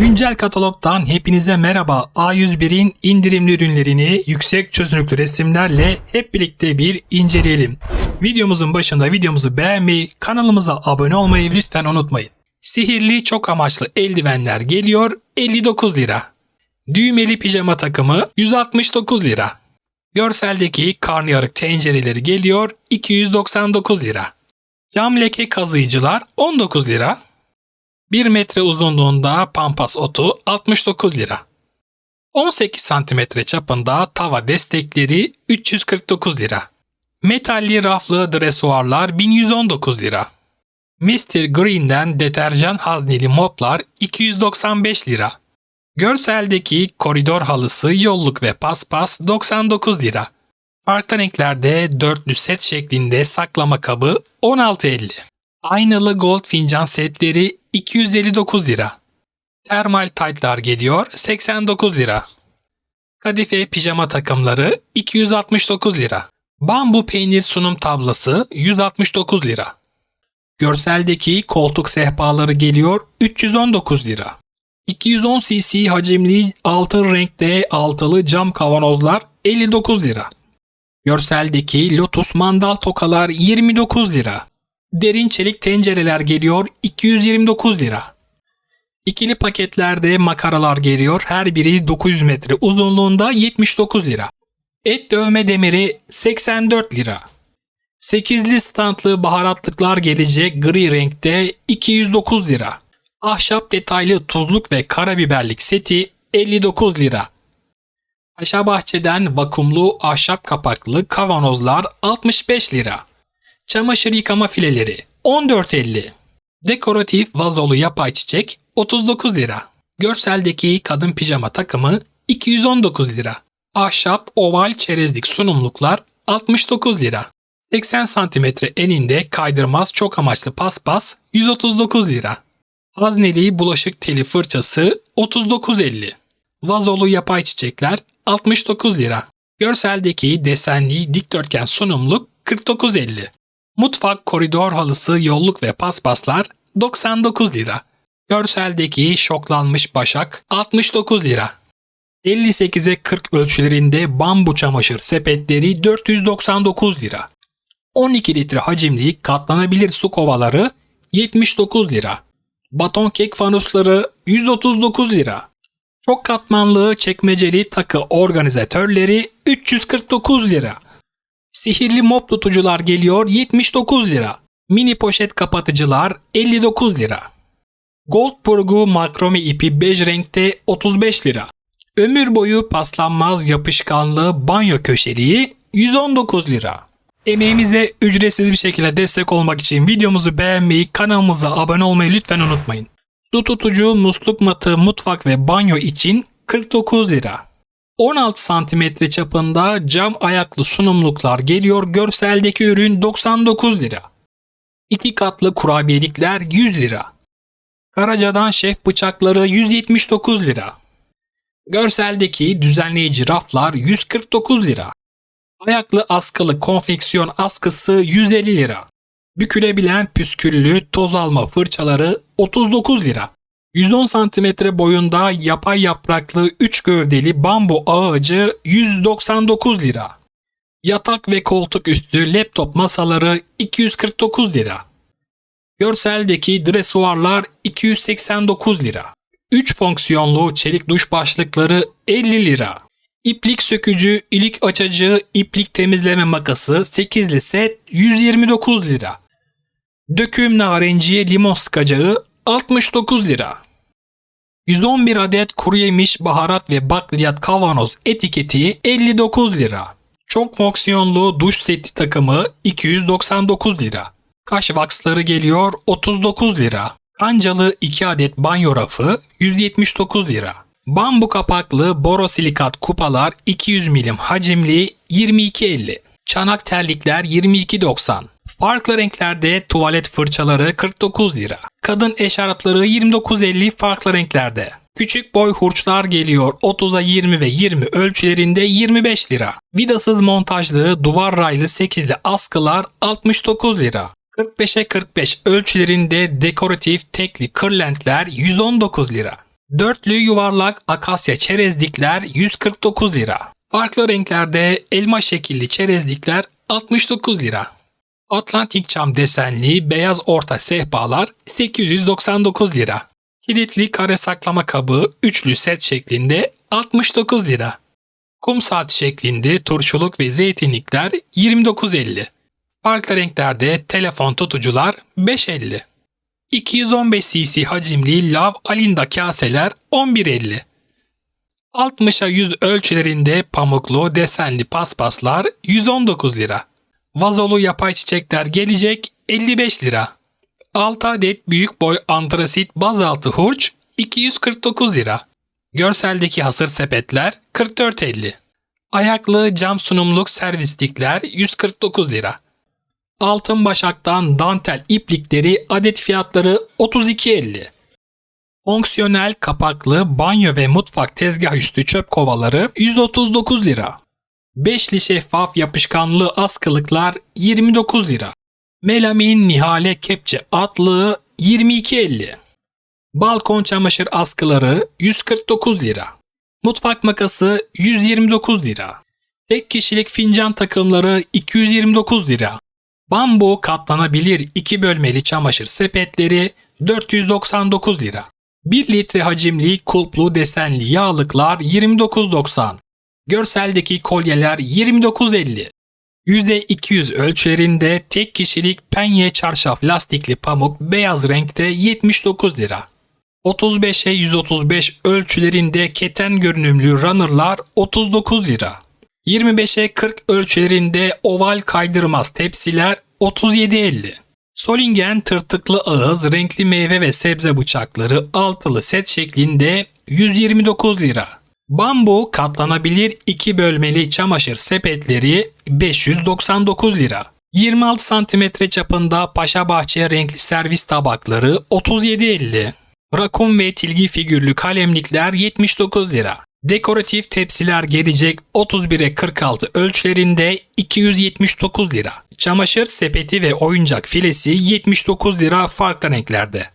Güncel katalogdan hepinize merhaba. A101'in indirimli ürünlerini yüksek çözünürlüklü resimlerle hep birlikte bir inceleyelim. Videomuzun başında videomuzu beğenmeyi, kanalımıza abone olmayı lütfen unutmayın. Sihirli çok amaçlı eldivenler geliyor 59 lira. Düğmeli pijama takımı 169 lira. Görseldeki karnıyarık tencereleri geliyor 299 lira. Cam leke kazıyıcılar 19 lira. 1 metre uzunluğunda pampas otu 69 lira. 18 santimetre çapında tava destekleri 349 lira. Metalli raflı dresuarlar 1119 lira. Mr. Green'den deterjan hazneli moplar 295 lira. Görseldeki koridor halısı yolluk ve paspas 99 lira. Farklı renklerde dörtlü set şeklinde saklama kabı 16.50. Aynalı gold fincan setleri 259 lira. Termal taytlar geliyor 89 lira. Kadife pijama takımları 269 lira. Bambu peynir sunum tablası 169 lira. Görseldeki koltuk sehpaları geliyor 319 lira. 210 cc hacimli altın renkte altılı cam kavanozlar 59 lira. Görseldeki Lotus mandal tokalar 29 lira. Derin çelik tencereler geliyor 229 lira. İkili paketlerde makaralar geliyor her biri 900 metre uzunluğunda 79 lira. Et dövme demiri 84 lira. 8'li standlı baharatlıklar gelecek gri renkte 209 lira. Ahşap detaylı tuzluk ve karabiberlik seti 59 lira. Paşa Bahçe'den vakumlu ahşap kapaklı kavanozlar 65 lira. Çamaşır yıkama fileleri 14.50. Dekoratif vazolu yapay çiçek 39 lira. Görseldeki kadın pijama takımı 219 lira. Ahşap oval çerezlik sunumluklar 69 lira. 80 cm eninde kaydırmaz çok amaçlı paspas 139 lira. Hazneli bulaşık teli fırçası 39.50. Vazolu yapay çiçekler 69 lira. Görseldeki desenli dikdörtgen sunumluk 49.50. Mutfak koridor halısı yolluk ve paspaslar 99 lira. Görseldeki şoklanmış başak 69 lira. 58'e 40 ölçülerinde bambu çamaşır sepetleri 499 lira. 12 litre hacimli katlanabilir su kovaları 79 lira. Baton kek fanusları 139 lira. Çok katmanlı çekmeceli takı organizatörleri 349 lira. Sihirli mop tutucular geliyor 79 lira. Mini poşet kapatıcılar 59 lira. Gold burgu makrome ipi bej renkte 35 lira. Ömür boyu paslanmaz yapışkanlı banyo köşeliği 119 lira. Emeğimize ücretsiz bir şekilde destek olmak için videomuzu beğenmeyi, kanalımıza abone olmayı lütfen unutmayın. Su tutucu, musluk matı, mutfak ve banyo için 49 lira. 16 cm çapında cam ayaklı sunumluklar geliyor. Görseldeki ürün 99 lira. 2 katlı kurabiyelikler 100 lira. Karaca'dan şef bıçakları 179 lira. Görseldeki düzenleyici raflar 149 lira. Ayaklı askılı konfeksiyon askısı 150 lira. Bükülebilen püsküllü toz alma fırçaları 39 lira. 110 cm boyunda yapay yapraklı 3 gövdeli bambu ağacı 199 lira. Yatak ve koltuk üstü laptop masaları 249 lira. Görseldeki dresuarlar 289 lira. 3 fonksiyonlu çelik duş başlıkları 50 lira. İplik sökücü, ilik açıcı, iplik temizleme makası 8'li set 129 lira. Döküm narenciye limon sıkacağı 69 lira. 111 adet kuru yemiş, baharat ve bakliyat kavanoz etiketi 59 lira. Çok fonksiyonlu duş seti takımı 299 lira. Kaş vaksları geliyor 39 lira. Kancalı 2 adet banyo rafı 179 lira. Bambu kapaklı borosilikat kupalar 200 milim hacimli 22.50. Çanak terlikler 22.90. Farklı renklerde tuvalet fırçaları 49 lira. Kadın eşarpları 29.50 farklı renklerde. Küçük boy hurçlar geliyor 30'a 20 ve 20 ölçülerinde 25 lira. Vidasız montajlı duvar raylı 8'li askılar 69 lira. 45'e 45 ölçülerinde dekoratif tekli kırlentler 119 lira. Dörtlü yuvarlak akasya çerezlikler 149 lira. Farklı renklerde elma şekilli çerezlikler 69 lira. Atlantik cam desenli beyaz orta sehpalar 899 lira. Kilitli kare saklama kabı üçlü set şeklinde 69 lira. Kum saat şeklinde turşuluk ve zeytinlikler 29.50. Farklı renklerde telefon tutucular 5.50. 215 cc hacimli lav alinda kaseler 11.50. 60'a 100 ölçülerinde pamuklu desenli paspaslar 119 lira. Vazolu yapay çiçekler gelecek 55 lira. 6 adet büyük boy antrasit bazaltı hurç 249 lira. Görseldeki hasır sepetler 44.50. Ayaklı cam sunumluk servislikler 149 lira. Altın başaktan dantel iplikleri adet fiyatları 32.50. Fonksiyonel kapaklı banyo ve mutfak tezgah üstü çöp kovaları 139 lira. Beşli şeffaf yapışkanlı askılıklar 29 lira. Melamin Nihale Kepçe atlığı 22.50. Balkon çamaşır askıları 149 lira. Mutfak makası 129 lira. Tek kişilik fincan takımları 229 lira. Bambu katlanabilir 2 bölmeli çamaşır sepetleri 499 lira. 1 litre hacimli kulplu desenli yağlıklar 29.90. Görseldeki kolyeler 29.50. Yüze 200 ölçülerinde tek kişilik penye çarşaf lastikli pamuk beyaz renkte 79 lira. 35'e 135 ölçülerinde keten görünümlü runner'lar 39 lira. 25'e 40 ölçülerinde oval kaydırmaz tepsiler 37.50. Solingen tırtıklı ağız renkli meyve ve sebze bıçakları altılı set şeklinde 129 lira. Bambu katlanabilir 2 bölmeli çamaşır sepetleri 599 lira. 26 cm çapında Paşa Bahçe renkli servis tabakları 37.50. Rakun ve tilgi figürlü kalemlikler 79 lira. Dekoratif tepsiler gelecek 31'e 46 ölçülerinde 279 lira. Çamaşır sepeti ve oyuncak filesi 79 lira farklı renklerde.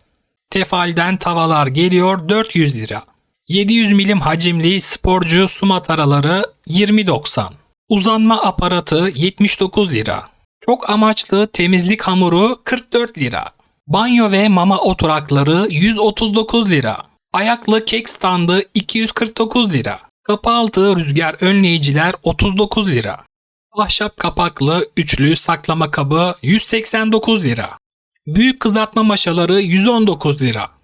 Tefalden tavalar geliyor 400 lira. 700 milim hacimli sporcu su mataraları 20.90. Uzanma aparatı 79 lira. Çok amaçlı temizlik hamuru 44 lira. Banyo ve mama oturakları 139 lira. Ayaklı kek standı 249 lira. Kapı altı rüzgar önleyiciler 39 lira. Ahşap kapaklı üçlü saklama kabı 189 lira. Büyük kızartma maşaları 119 lira.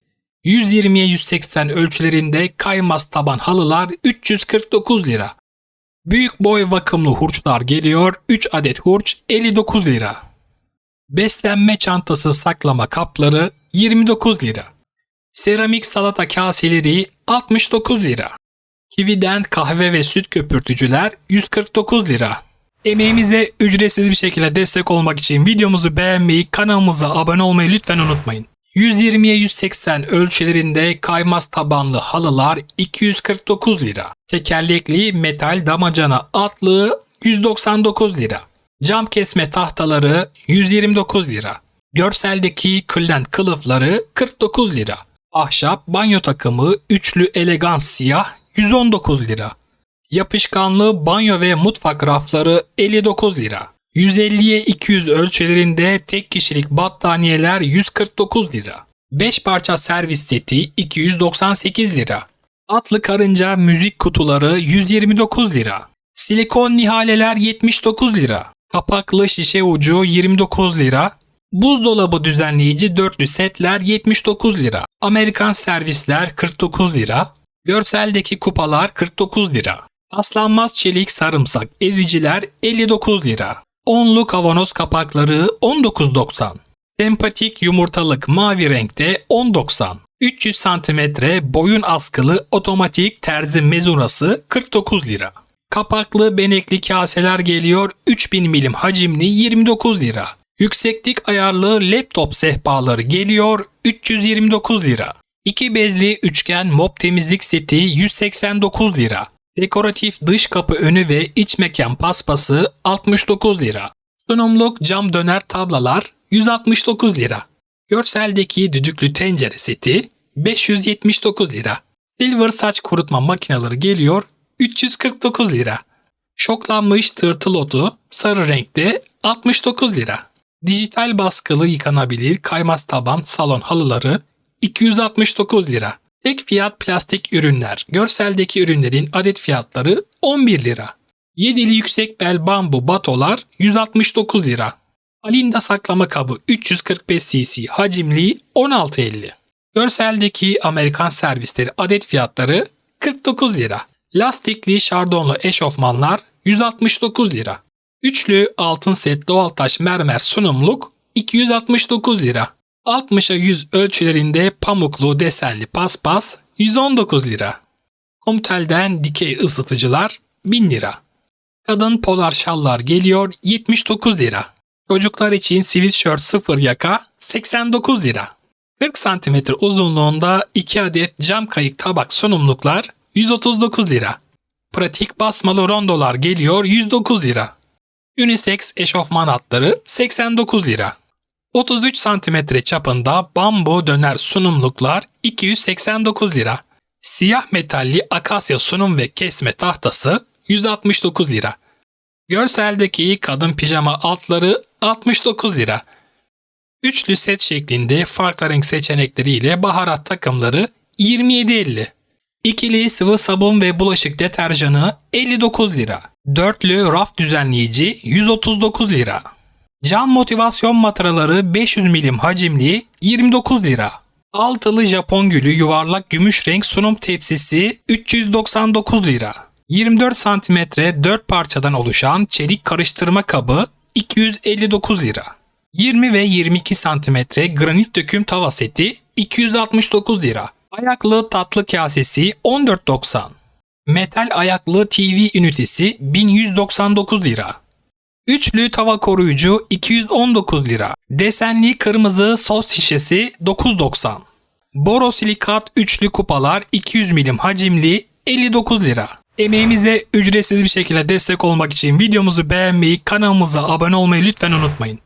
120'ye 180 ölçülerinde kaymaz taban halılar 349 lira. Büyük boy vakımlı hurçlar geliyor 3 adet hurç 59 lira. Beslenme çantası saklama kapları 29 lira. Seramik salata kaseleri 69 lira. Kivi'den kahve ve süt köpürtücüler 149 lira. Emeğimize ücretsiz bir şekilde destek olmak için videomuzu beğenmeyi, kanalımıza abone olmayı lütfen unutmayın. 120'ye 180 ölçülerinde kaymaz tabanlı halılar 249 lira. Tekerlekli metal damacana atlığı 199 lira. Cam kesme tahtaları 129 lira. Görseldeki kırlent kılıfları 49 lira. Ahşap banyo takımı üçlü elegans siyah 119 lira. Yapışkanlı banyo ve mutfak rafları 59 lira. 150'ye 200 ölçülerinde tek kişilik battaniyeler 149 lira. 5 parça servis seti 298 lira. Atlı karınca müzik kutuları 129 lira. Silikon nihaleler 79 lira. Kapaklı şişe ucu 29 lira. Buzdolabı düzenleyici dörtlü setler 79 lira. Amerikan servisler 49 lira. Görseldeki kupalar 49 lira. Aslanmaz çelik sarımsak eziciler 59 lira. Onlu kavanoz kapakları 19.90. Sempatik yumurtalık mavi renkte 10.90. 300 cm boyun askılı otomatik terzi mezurası 49 lira. Kapaklı benekli kaseler geliyor 3000 milim hacimli 29 lira. Yükseklik ayarlı laptop sehpaları geliyor 329 lira. 2 bezli üçgen mop temizlik seti 189 lira. Dekoratif dış kapı önü ve iç mekan paspası 69 lira. Sunumluk cam döner tablalar 169 lira. Görseldeki düdüklü tencere seti 579 lira. Silver saç kurutma makineleri geliyor 349 lira. Şoklanmış tırtıl otu sarı renkte 69 lira. Dijital baskılı yıkanabilir kaymaz taban salon halıları 269 lira. Tek fiyat plastik ürünler. Görseldeki ürünlerin adet fiyatları 11 lira. Yedili yüksek bel bambu batolar 169 lira. Alinda saklama kabı 345 cc hacimli 16.50. Görseldeki Amerikan servisleri adet fiyatları 49 lira. Lastikli şardonlu eşofmanlar 169 lira. Üçlü altın set doğal taş mermer sunumluk 269 lira. 60'a 100 ölçülerinde pamuklu desenli paspas 119 lira. Komtel'den dikey ısıtıcılar 1000 lira. Kadın polar şallar geliyor 79 lira. Çocuklar için sweatshirt sıfır yaka 89 lira. 40 cm uzunluğunda 2 adet cam kayık tabak sunumluklar 139 lira. Pratik basmalı rondolar geliyor 109 lira. Unisex eşofman hatları 89 lira. 33 cm çapında bambu döner sunumluklar 289 lira. Siyah metalli akasya sunum ve kesme tahtası 169 lira. Görseldeki kadın pijama altları 69 lira. Üçlü set şeklinde farklı renk seçenekleriyle baharat takımları 27.50. İkili sıvı sabun ve bulaşık deterjanı 59 lira. Dörtlü raf düzenleyici 139 lira. Cam motivasyon mataraları 500 milim hacimli 29 lira. Altılı Japon gülü yuvarlak gümüş renk sunum tepsisi 399 lira. 24 cm 4 parçadan oluşan çelik karıştırma kabı 259 lira. 20 ve 22 cm granit döküm tava seti 269 lira. Ayaklı tatlı kasesi 14.90. Metal ayaklı TV ünitesi 1199 lira. Üçlü tava koruyucu 219 lira. Desenli kırmızı sos şişesi 9.90. Borosilikat üçlü kupalar 200 milim hacimli 59 lira. Emeğimize ücretsiz bir şekilde destek olmak için videomuzu beğenmeyi, kanalımıza abone olmayı lütfen unutmayın.